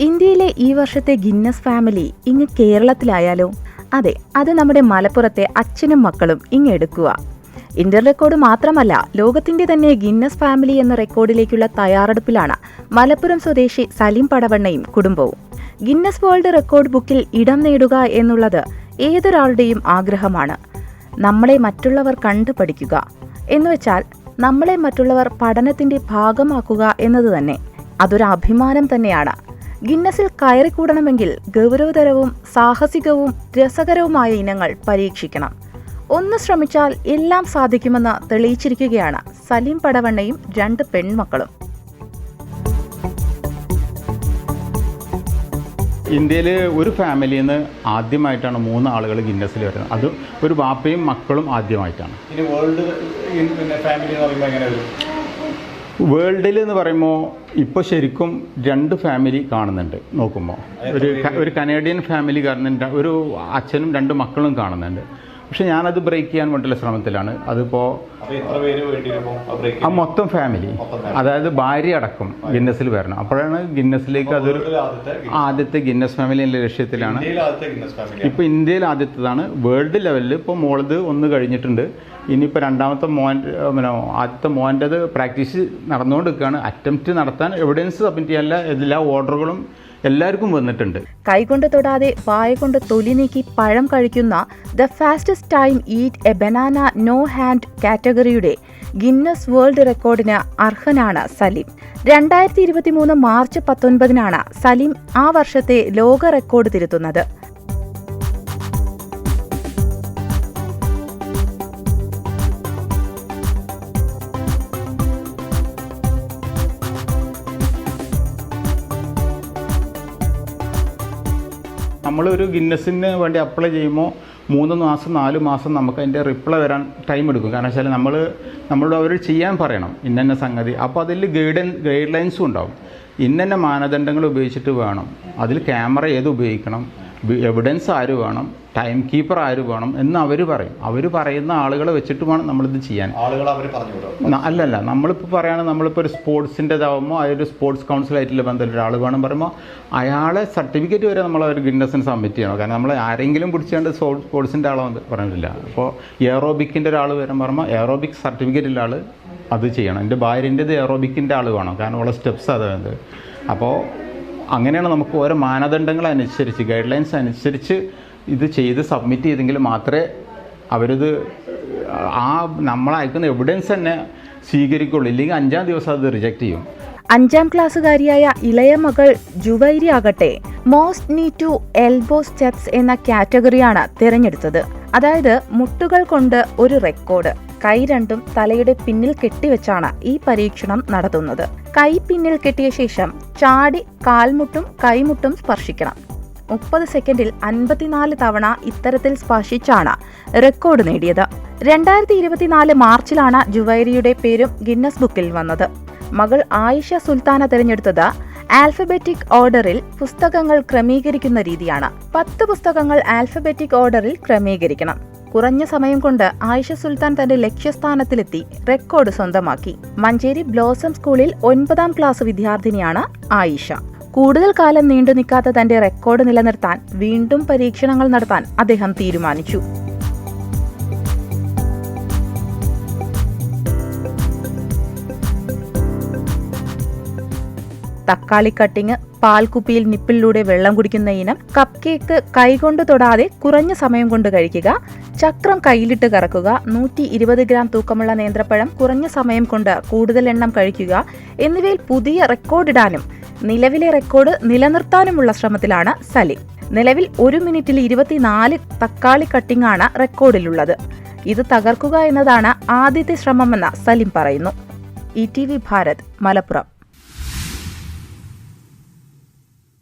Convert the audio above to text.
ഇന്ത്യയിലെ ഈ വർഷത്തെ ഗിന്നസ് ഫാമിലി ഇങ്ങ് കേരളത്തിലായാലോ? അതെ അത് നമ്മുടെ മലപ്പുറത്തെ അച്ഛനും മക്കളും ഇങ്ങ് എടുക്കുക ഇന്ത്യൻ റെക്കോർഡ് മാത്രമല്ല ലോകത്തിന്റെ തന്നെ ഗിന്നസ് ഫാമിലി എന്ന റെക്കോർഡിലേക്കുള്ള തയ്യാറെടുപ്പിലാണ് മലപ്പുറം സ്വദേശി സലീം പടവണ്ണയും കുടുംബവും. ഗിന്നസ് വേൾഡ് റെക്കോർഡ് ബുക്കിൽ ഇടം നേടുക എന്നുള്ളത് ഏതൊരാളുടെയും ആഗ്രഹമാണ്. നമ്മളെ മറ്റുള്ളവർ കണ്ടു പഠിക്കുക. എന്നുവെച്ചാൽ നമ്മളെ മറ്റുള്ളവർ പഠനത്തിന്റെ ഭാഗമാക്കുക എന്നത് തന്നെ. അതൊരു അഭിമാനം തന്നെയാണ്. ഗിന്നസിൽ കയറിക്കൂടണമെങ്കിൽ ഗൗരവതരവും സാഹസികവും രസകരവുമായ ഇനങ്ങൾ പരീക്ഷിക്കണം. ഒന്ന് ശ്രമിച്ചാൽ എല്ലാം സാധിക്കുമെന്ന് തെളിയിച്ചിരിക്കുകയാണ് സലീം പടവണ്ണയും രണ്ട് പെൺമക്കളും. ഇന്ത്യയിൽ ഒരു ഫാമിലിയിൽ നിന്ന് ആദ്യമായിട്ടാണ് മൂന്ന് ആളുകൾ ഗിന്നസിൽ വരുന്നത്. അത് ഒരു ബാപ്പയും മക്കളും ആദ്യമായിട്ടാണ്. ഇനി വേൾഡ് ഫാമിലി എന്ന് പറയുമ്പോൾ എങ്ങനെ വരും? വേൾഡിൽ എന്ന് പറയുമ്പോൾ ഇപ്പോൾ ശരിക്കും രണ്ട് ഫാമിലി കാണുന്നുണ്ട് നോക്കുമ്പോൾ ഒരു ഒരു കനേഡിയൻ ഫാമിലി കാണുന്നുണ്ട് ഒരു അച്ഛനും രണ്ട് മക്കളും കാണുന്നുണ്ട്. പക്ഷെ ഞാനത് ബ്രേക്ക് ചെയ്യാൻ വേണ്ടിയുള്ള ശ്രമത്തിലാണ്. അതിപ്പോ ആ മൊത്തം ഫാമിലി അതായത് ഭാര്യ അടക്കം ഗിന്നസിൽ വരണം. അപ്പോഴാണ് ഗിന്നസിലേക്ക് അതൊരു ആദ്യത്തെ ഗിന്നസ്. ഫാമിലി എന്ന ലക്ഷ്യത്തിലാണ്. ഇപ്പോൾ ഇന്ത്യയിൽ ആദ്യത്തേതാണ്. വേൾഡ് ലെവലിൽ ഇപ്പോൾ മോളത് ഒന്ന് കഴിഞ്ഞിട്ടുണ്ട്. ഇനിയിപ്പോൾ രണ്ടാമത്തെ മോൻ ആദ്യത്തെ മോന്റെത് പ്രാക്ടീസ് നടന്നുകൊണ്ടിരിക്കുകയാണ്. അറ്റംപ്റ്റ് നടത്താൻ എവിഡൻസ് സബ്മിറ്റ് ചെയ്യാനുള്ള എല്ലാ ഓർഡറുകളും എല്ലാവർക്കും വന്നിട്ടുണ്ട്. കൈകൊണ്ട് തൊടാതെ വായ കൊണ്ട് തൊലി നീക്കി പഴം കഴിക്കുന്ന the fastest time eat a banana no hand കാറ്റഗറിയുടെ Guinness world റെക്കോർഡിന് അർഹനാണ് സലീം. രണ്ടായിരത്തി ഇരുപത്തി മൂന്ന് മാർച്ച് പത്തൊൻപതിനാണ് സലീം ആ വർഷത്തെ ലോക റെക്കോർഡ് തിരുത്തുന്നത്. നമ്മളൊരു ഗിന്നസിന് വേണ്ടി അപ്ലൈ ചെയ്യുമ്പോൾ മൂന്ന് മാസം നാല് മാസം നമുക്ക് അതിന്റെ റിപ്ലൈ വരാൻ ടൈം എടുക്കും. കാരണം വെച്ചാൽ നമ്മൾ നമ്മളോട് അവർ ചെയ്യാൻ പറയണം. ഇന്നന്ന സംഗതി. അപ്പോൾ അതിൽ ഗൈഡൻ ഗൈഡ് ലൈൻസും ഉണ്ടാവും. ഇന്നന്നെ മാനദണ്ഡങ്ങൾ ഉപയോഗിച്ചിട്ട് വേണം. അതിൽ ക്യാമറ ഏത് ഉപയോഗിക്കണം? എവിഡൻസ് ആര് വേണം? ടൈം കീപ്പർ ആര് വേണം? എന്ന് അവർ പറയും. അവർ പറയുന്ന ആളുകളെ വെച്ചിട്ട് വേണം നമ്മളിത് ചെയ്യാൻ. അല്ലല്ല. നമ്മളിപ്പോൾ പറയുകയാണെങ്കിൽ നമ്മളിപ്പോൾ ഒരു സ്പോർട്സിന്റെതാവുമ്പോൾ അതൊരു സ്പോർട്സ് കൗൺസിലായിട്ടുള്ള ബന്ധം ഒരാൾ വേണം പറയുമ്പോൾ അയാളെ സർട്ടിഫിക്കറ്റ് വരെ നമ്മൾ ഒരു ഗിന്നസിന് സബ്മിറ്റ് ചെയ്യണം. കാരണം നമ്മൾ ആരെങ്കിലും പിടിച്ചുകൊണ്ട് സ്പോർട്സിന്റെ ആളോ പറഞ്ഞിട്ടില്ല. അപ്പോൾ എയറോബിക്കിന്റെ ഒരാൾ വരാൻ പറയുമ്പോൾ എയറോബിക് സർട്ടിഫിക്കറ്റ് ഉള്ള ആൾ അത് ചെയ്യണം. എന്റെ ഭാര്യന്റെത് എയറോബിക്കിന്റെ ആൾ വേണം. കാരണം ഉള്ള സ്റ്റെപ്സ് അതായത് അപ്പോൾ അങ്ങനെയാണ് നമുക്ക് ഓരോ മാനദണ്ഡങ്ങൾ അനുസരിച്ച് ഗൈഡ് ലൈൻസ് അനുസരിച്ച് ഇത് ചെയ്ത് സബ്മിറ്റ് ചെയ്തെങ്കിൽ മാത്രമേ അവരിത് ആ നമ്മളയക്കുന്ന എവിഡൻസ് തന്നെ സ്വീകരിക്കുള്ളൂ. ഇല്ലെങ്കിൽ അഞ്ചാം ദിവസം അത് റിജക്റ്റ് ചെയ്യും. അഞ്ചാം ക്ലാസ്സുകാരിയായ ഇളയ മകൾ ജുവൈരി ആകട്ടെ മോസ്റ്റ് നീ ടു എൽബോ സ്റ്റെപ്സ് എന്ന കാറ്റഗറിയാണ് തിരഞ്ഞെടുത്തത്. അതായത് മുട്ടുകൾ കൊണ്ട് ഒരു റെക്കോർഡ് കൈ രണ്ടും തലയുടെ പിന്നിൽ കെട്ടിവെച്ചാണ് ഈ പരീക്ഷണം നടത്തുന്നത്. കൈ പിന്നിൽ കെട്ടിയ ശേഷം ചാടി കാൽമുട്ടും കൈമുട്ടും സ്പർശിക്കണം. മുപ്പത് സെക്കൻഡിൽ അൻപത്തിനാല് തവണ ഇത്തരത്തിൽ സ്പർശിച്ചാണ് റെക്കോർഡ് നേടിയത്. രണ്ടായിരത്തി ഇരുപത്തിനാല് മാർച്ചിലാണ് ജുവൈരിയുടെ പേരും ഗിന്നസ് ബുക്കിൽ വന്നത്. മകൾ ആയിഷ സുൽത്താന തിരഞ്ഞെടുത്തത് ആൽഫബറ്റിക് ഓർഡറിൽ പുസ്തകങ്ങൾ ക്രമീകരിക്കുന്ന രീതിയാണ്. പത്ത് പുസ്തകങ്ങൾ ആൽഫബറ്റിക് ഓർഡറിൽ ക്രമീകരിക്കണം. കുറഞ്ഞ സമയം കൊണ്ട് ആയിഷ സുൽത്താൻ തന്റെ ലക്ഷ്യസ്ഥാനത്തിലെത്തി റെക്കോർഡ് സ്വന്തമാക്കി. മഞ്ചേരി ബ്ലോസം സ്കൂളിൽ ഒൻപതാം ക്ലാസ് വിദ്യാർത്ഥിനിയാണ് ആയിഷ. കൂടുതൽ കാലം നീണ്ടു നിൽക്കാത്ത തന്റെ റെക്കോർഡ് നിലനിർത്താൻ വീണ്ടും പരീക്ഷണങ്ങൾ നടത്താൻ അദ്ദേഹം തീരുമാനിച്ചു. തക്കാളി കട്ടിങ് പാൽക്കുപ്പിയിൽ നിപ്പിലൂടെ വെള്ളം കുടിക്കുന്ന ഇനം കപ്പ് കേക്ക് കൈകൊണ്ട് തൊടാതെ കുറഞ്ഞ സമയം കൊണ്ട് കഴിക്കുക. ചക്രം കയ്യിലിട്ട് കറക്കുക. നൂറ്റി ഇരുപത് ഗ്രാം തൂക്കമുള്ള നേന്ത്രപ്പഴം കുറഞ്ഞ സമയം കൊണ്ട് കൂടുതൽ എണ്ണം കഴിക്കുക. എന്നിവയിൽ പുതിയ റെക്കോർഡിടാനും നിലവിലെ റെക്കോർഡ് നിലനിർത്താനുമുള്ള ശ്രമത്തിലാണ് സലിം. നിലവിൽ ഒരു മിനിറ്റിൽ ഇരുപത്തിനാല് തക്കാളി കട്ടിംഗ് ആണ് റെക്കോർഡിലുള്ളത് ഇത് തകർക്കുക എന്നതാണ് ആദ്യത്തെ ശ്രമമെന്ന് സലിം പറയുന്നു. E T V Bharat Malappuram.